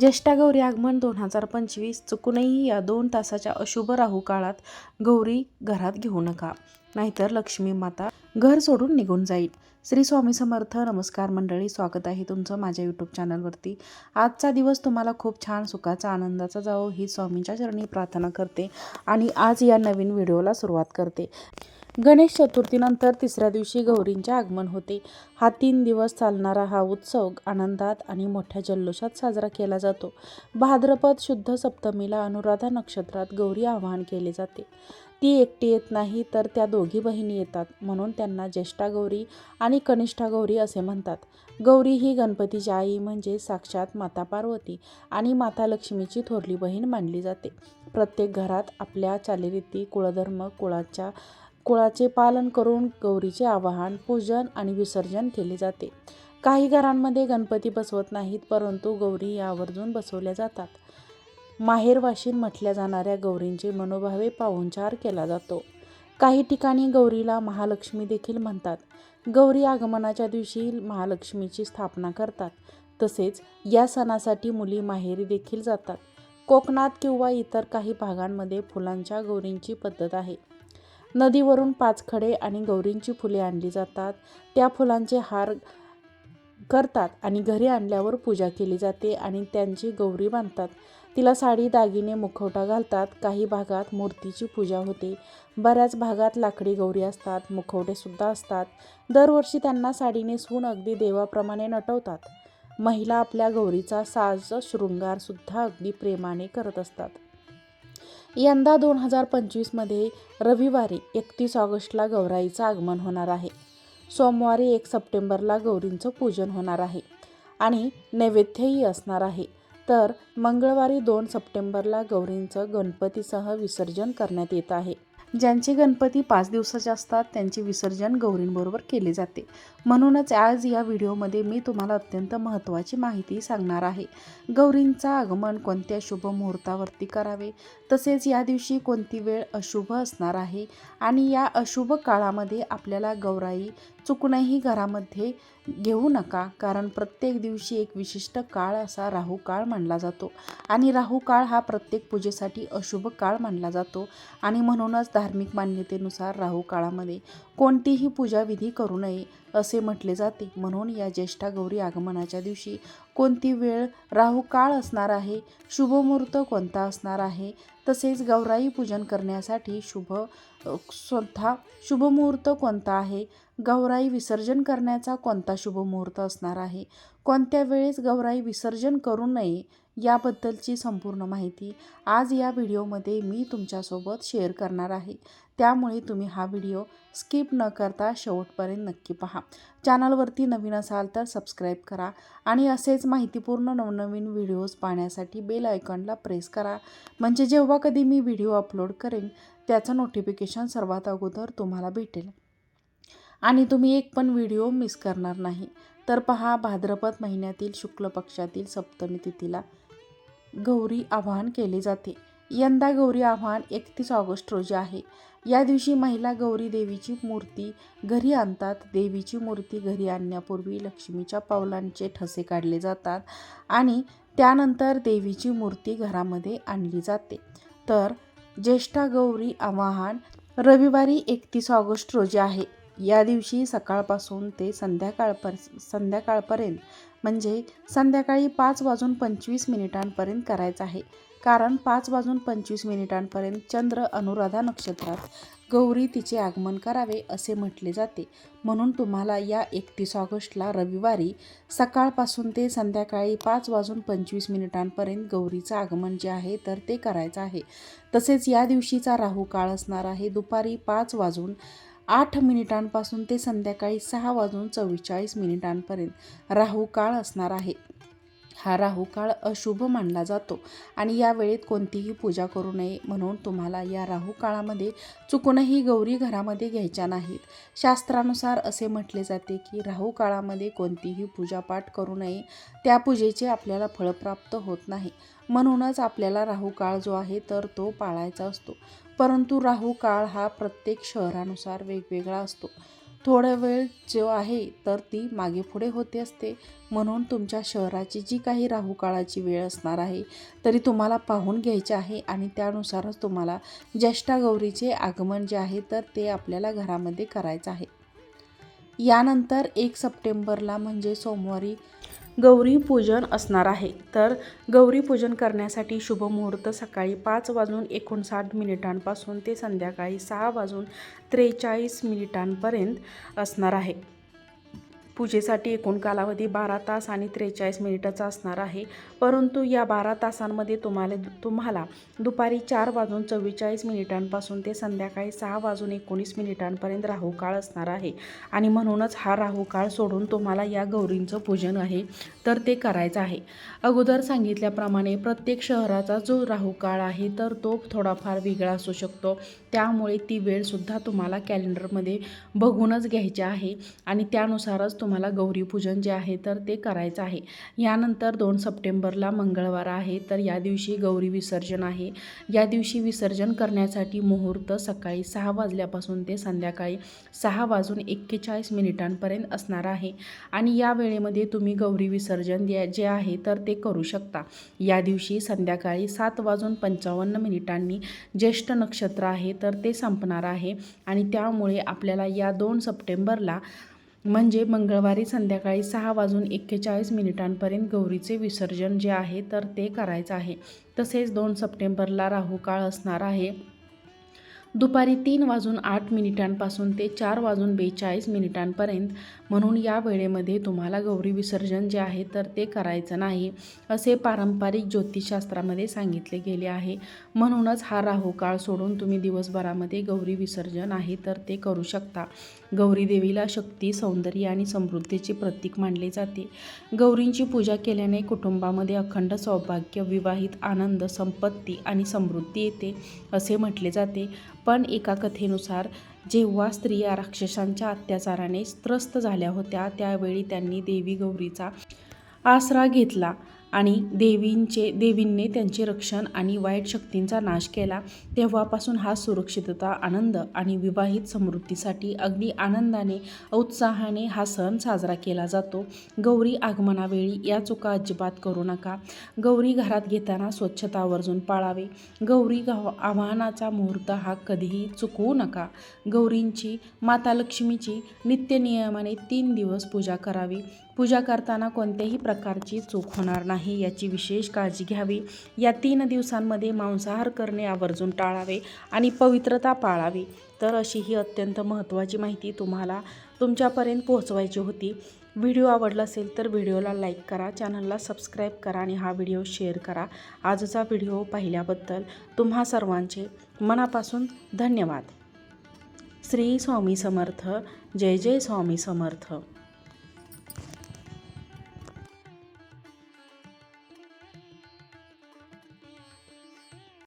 ज्येष्ठा गौरी आगमन दोन हजार पंचवीस चुकूनही या दोन तासाच्या अशुभ राहू काळात गौरी घरात घेऊ नका. नाहीतर लक्ष्मी माता घर सोडून निघून जाईल. श्री स्वामी समर्थ नमस्कार मंडळी स्वागत आहे तुमचं माझ्या यूट्यूब चॅनलवरती आजचा दिवस तुम्हाला खूप छान सुखाचा आनंदाचा जावो ही स्वामींच्या चरणी प्रार्थना करते आणि आज या नवीन व्हिडिओला सुरुवात करते. गणेश चतुर्थीनंतर तिसऱ्या दिवशी गौरींचे आगमन होते. हा तीन दिवस चालणारा हा उत्सव आनंदात आणि मोठ्या जल्लोषात साजरा केला जातो. भाद्रपद शुद्ध सप्तमीला अनुराधा नक्षत्रात गौरी आवाहन केले जाते. ती एकटी येत नाही तर त्या दोघी बहिणी येतात म्हणून त्यांना ज्येष्ठा गौरी आणि कनिष्ठा गौरी असे म्हणतात. गौरी ही गणपतीची आई म्हणजे साक्षात माता पार्वती आणि माता लक्ष्मीची थोरली बहीण मानली जाते. प्रत्येक घरात आपल्या चालीरीती कुळधर्म कुळाच्या कुळाचे पालन करून गौरीचे आवाहन पूजन आणि विसर्जन केले जाते. काही घरांमध्ये गणपती बसवत नाहीत परंतु गौरी या आवर्जून बसवल्या जातात. माहेरवाशीन म्हटल्या जाणाऱ्या गौरींचे मनोभावे पाहुणचार केला जातो. काही ठिकाणी गौरीला महालक्ष्मी देखील म्हणतात. गौरी आगमनाच्या दिवशी महालक्ष्मीची स्थापना करतात. तसेच या सणासाठी मुली माहेरी देखील जातात. कोकणात किंवा इतर काही भागांमध्ये फुलांच्या गौरींची पद्धत आहे. नदीवरून पाच खडे आणि गौरींची फुले आणली जातात. त्या फुलांचे हार करतात आणि घरी आणल्यावर पूजा केली जाते आणि त्यांची गौरी बांधतात. तिला साडी दागिने मुखवटा घालतात. काही भागात मूर्तीची पूजा होते. बऱ्याच भागात लाकडी गौरी असतात मुखवटेसुद्धा असतात. दरवर्षी त्यांना साडी नेसवून अगदी देवाप्रमाणे नटवतात. महिला आपल्या गौरीचा साज शृंगारसुद्धा अगदी प्रेमाने करत असतात. यंदा दोन हजार पंचवीसमध्ये रविवारी एकतीस ऑगस्टला गौराईचं आगमन होणार आहे. सोमवारी एक सप्टेंबरला गौरींचं पूजन होणार आहे. आणि नैवेद्यही असणार आहे. तर मंगळवारी दोन सप्टेंबरला गौरींचं गणपतीसह विसर्जन करण्यात येत आहे. ज्यांचे गणपती पाच दिवसाचे असतात त्यांचे विसर्जन गौरींबरोबर केले जाते. म्हणूनच आज या व्हिडिओमध्ये मी तुम्हाला अत्यंत महत्त्वाची माहिती सांगणार आहे. गौरींचा आगमन कोणत्या शुभ मुहूर्तावरती करावे? तसेच या दिवशी कोणती वेळ अशुभ असणार आहे? आणि या अशुभ काळामध्ये आपल्याला गौराई चुकूनही घरामध्ये घेऊ नका कारण प्रत्येक दिवशी एक विशिष्ट काळ असा राहू काळ मानला जातो. आणि राहू काळ हा प्रत्येक पूजेसाठी अशुभ काळ मानला जातो. आणि म्हणूनच धार्मिक मान्यतेनुसार राहू काळामध्ये कोणतीही पूजाविधी करू नये असे म्हटले जाते. म्हणून या ज्येष्ठा गौरी आगमनाच्या दिवशी कोणती वेळ राहू काळ असणार आहे शुभमुहूर्त कोणता असणार आहे तसेच गौराई पूजन करण्यासाठी शुभ स्वतः शुभमुहूर्त कोणता आहे गौराई विसर्जन करण्याचा कोणता शुभमुहूर्त असणार आहे कोणत्या वेळेस गौराई विसर्जन करू नये याबद्दलची संपूर्ण माहिती आज या व्हिडिओमध्ये मी तुमच्यासोबत शेअर करणार आहे. त्यामुळे तुम्ही हा व्हिडिओ स्किप न करता शेवटपर्यंत नक्की पहा. चॅनलवरती नवीन असाल तर सबस्क्राईब करा आणि असेच माहितीपूर्ण नवनवीन व्हिडिओज पाहण्यासाठी बेल आयकॉनला प्रेस करा. म्हणजे जेव्हा कधी मी व्हिडिओ अपलोड करेन त्याचं नोटिफिकेशन सर्वात अगोदर तुम्हाला भेटेल. आणि तुम्ही एक पण व्हिडिओ मिस करणार नाही. तर पहा भाद्रपद महिन्यातील शुक्ल पक्षातील सप्तमी तिथीला गौरी आवाहन केले जाते. यंदा गौरी आव्हान एकतीस ऑगस्ट रोजी आहे. या दिवशी महिला गौरी देवीची मूर्ती घरी आणतात. देवीची मूर्ती घरी आणण्यापूर्वी लक्ष्मीच्या पावलांचे ठसे काढले जातात आणि त्यानंतर देवीची मूर्ती घरामध्ये आणली जाते. तर ज्येष्ठा गौरी आवाहन रविवारी एकतीस ऑगस्ट रोजी आहे. या दिवशी सकाळपासून ते संध्याकाळपर संध्याकाळपर्यंत म्हणजे संध्याकाळी पाच वाजून पंचवीस मिनिटांपर्यंत करायचं आहे. कारण पाच वाजून पंचवीस मिनिटांपर्यंत चंद्र अनुराधा नक्षत्रात. गौरी तिचे आगमन करावे असे म्हटले जाते. म्हणून तुम्हाला या एकतीस ऑगस्टला रविवारी सकाळपासून ते संध्याकाळी पाच वाजून पंचवीस मिनिटांपर्यंत गौरीचं आगमन जे आहे तर ते करायचं आहे. तसेच या दिवशीचा राहू काळ असणार आहे. दुपारी पाच वाजून आठ मिनिटांपासून ते संध्याकाळी सहा वाजून चव्वेचाळीस मिनिटांपर्यंत राहू काळ असणार आहे. हा राहू काळ अशुभ मानला जातो आणि या वेळेत कोणतीही पूजा करू नये म्हणून तुम्हाला या राहू काळामध्ये चुकूनही गौरी घरामध्ये घ्यायच्या नाहीत. शास्त्रानुसार असे म्हटले जाते की राहू काळामध्ये कोणतीही पूजापाठ करू नये. त्या पूजेचे आपल्याला फळ प्राप्त होत नाही. म्हणूनच आपल्याला राहू काळ जो आहे तर तो पाळायचा असतो. परंतु राहू काळ हा प्रत्येक शहरानुसार वेगवेगळा असतो. थोडा वेळ जो आहे तर ती मागे पुढे होते असते. म्हणून तुमच्या शहराची जी काही राहू काळाची वेळ असणार आहे तरी तुम्हाला पाहून घ्यायचे आहे आणि त्यानुसारच तुम्हाला ज्येष्ठा गौरीचे आगमन जे आहे तर ते आपल्याला घरामध्ये करायचं आहे. यानंतर एक सप्टेंबरला म्हणजे सोमवारी गौरी पूजन असणार आहे. तर गौरी पूजन करण्यासाठी शुभ मुहूर्त सकाळी पाच वाजून एकोणसाठ मिनिटांपासून ते संध्याकाळी सहा वाजून त्रेचाळीस मिनिटांपर्यंत असणार आहे. पूजेसाठी एकूण कालावधी बारा तास आणि त्रेचाळीस मिनिटाचा असणार आहे. परंतु या बारा तासांमध्ये तुम्हाला तुम्हाला दुपारी चार वाजून चव्वेचाळीस मिनिटांपासून ते संध्याकाळी सहा वाजून एकोणीस मिनिटांपर्यंत राहू काळ असणार आहे. आणि म्हणूनच हा राहू काळ सोडून तुम्हाला या गौरींचं पूजन आहे तर ते करायचं आहे. अगोदर सांगितल्याप्रमाणे प्रत्येक शहराचा जो राहू काळ आहे तर तो थोडाफार वेगळा असू शकतो. त्यामुळे ती वेळसुद्धा तुम्हाला कॅलेंडरमध्ये बघूनच घ्यायची आहे. आणि त्यानुसारच तुम्हाला गौरीपूजन जे आहे तर ते करायचं आहे. यानंतर दोन सप्टेंबरला मंगळवार आहे तर या दिवशी गौरी विसर्जन आहे. या दिवशी विसर्जन करण्यासाठी मुहूर्त सकाळी सहा वाजल्यापासून ते संध्याकाळी सहा वाजून एक्केचाळीस मिनिटांपर्यंत असणार आहे. आणि या वेळेमध्ये तुम्ही गौरी विसर्जन द्या जे आहे तर ते करू शकता. या दिवशी संध्याकाळी सात वाजून पंचावन्न मिनिटांनी ज्येष्ठ नक्षत्र आहे तर ते संपणार आहे. आणि त्यामुळे आपल्याला या दोन सप्टेंबरला म्हणजे मंगळवारी संध्याकाळी सहा वाजून एक्केचाळीस मिनिटांपर्यंत गौरीचे विसर्जन जे आहे तर ते करायचं आहे. तसेच दोन सप्टेंबरला राहुकाळ असणार आहे. दुपारी तीन वाजून आठ मिनिटांपासून ते चार वाजून बेचाळीस मिनिटांपर्यंत म्हणून या वेळेमध्ये तुम्हाला गौरी विसर्जन जे आहे तर ते करायचं नाही असे पारंपरिक ज्योतिषशास्त्रामध्ये सांगितले गेले आहे. म्हणूनच हा राहू काळ सोडून तुम्ही दिवसभरामध्ये गौरी विसर्जन आहे तर ते करू शकता. गौरी देवीला शक्ती सौंदर्य आणि समृद्धीचे प्रतीक मानले जाते. गौरींची पूजा केल्याने कुटुंबामध्ये अखंड सौभाग्य विवाहित आनंद संपत्ती आणि समृद्धी येते असे म्हटले जाते. पण एका कथेनुसार जेव्हा स्त्रिया राक्षसांच्या अत्याचाराने त्रस्त झाल्या होत्या त्यावेळी त्यांनी देवी गौरीचा आसरा घेतला. आणि देवींचे देवींनी त्यांचे रक्षण आणि वाईट शक्तींचा नाश केला तेव्हापासून हा सुरक्षितता आनंद आणि विवाहित समृद्धीसाठी अगदी आनंदाने उत्साहाने हा सण साजरा केला जातो. गौरी आगमनावेळी या चुका अजिबात करू नका. गौरी घरात घेताना स्वच्छता आवर्जून पाळावे. गौरी गाव आव्हानाचा मुहूर्त हा कधीही चुकवू नका. गौरींची माता लक्ष्मीची नित्यनियमाने तीन दिवस पूजा करावी. पूजा करताना कोणत्याही प्रकारची चूक होणार नाही. याची विशेष काळजी घ्यावी. या तीन दिवसांमध्ये मांसाहार करणे आवर्जून टाळावे आणि पवित्रता पाळावी. तर अशी ही अत्यंत महत्त्वाची माहिती तुम्हाला तुमच्यापर्यंत पोहोचवायची होती. व्हिडिओ आवडला असेल तर व्हिडिओला लाईक करा चॅनलला सबस्क्राईब करा आणि हा व्हिडिओ शेअर करा. आजचा व्हिडिओ पाहिल्याबद्दल तुम्हा सर्वांचे मनापासून धन्यवाद. श्री स्वामी समर्थ. जय जय स्वामी समर्थ.